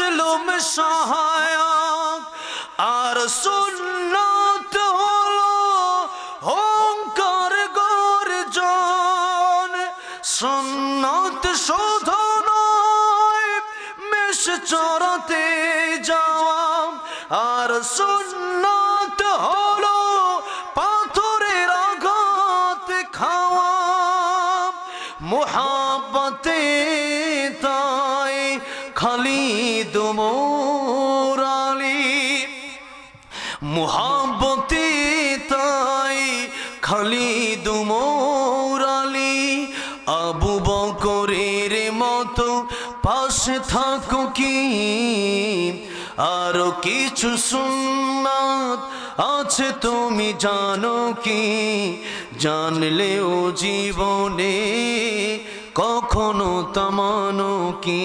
মজলুম সহায়ক। আর সুন্নাত হলো হংকার গর্জন। সুন্নাত শুধু নয় চড়াতে যাওয়া আর সুন্নাত হলো পাথরের আঘাত খাওয়া মোহাব্বতে তাই খালি দুমোরালি মোহাব্বতে তাই খালি দুমোরালি আবু বকরের মতো পাশে থাকো কি? আরও কিছু সুন্নাত আছে তুমি জানো কি? জানলেও জীবনে কখনো তামানো কি?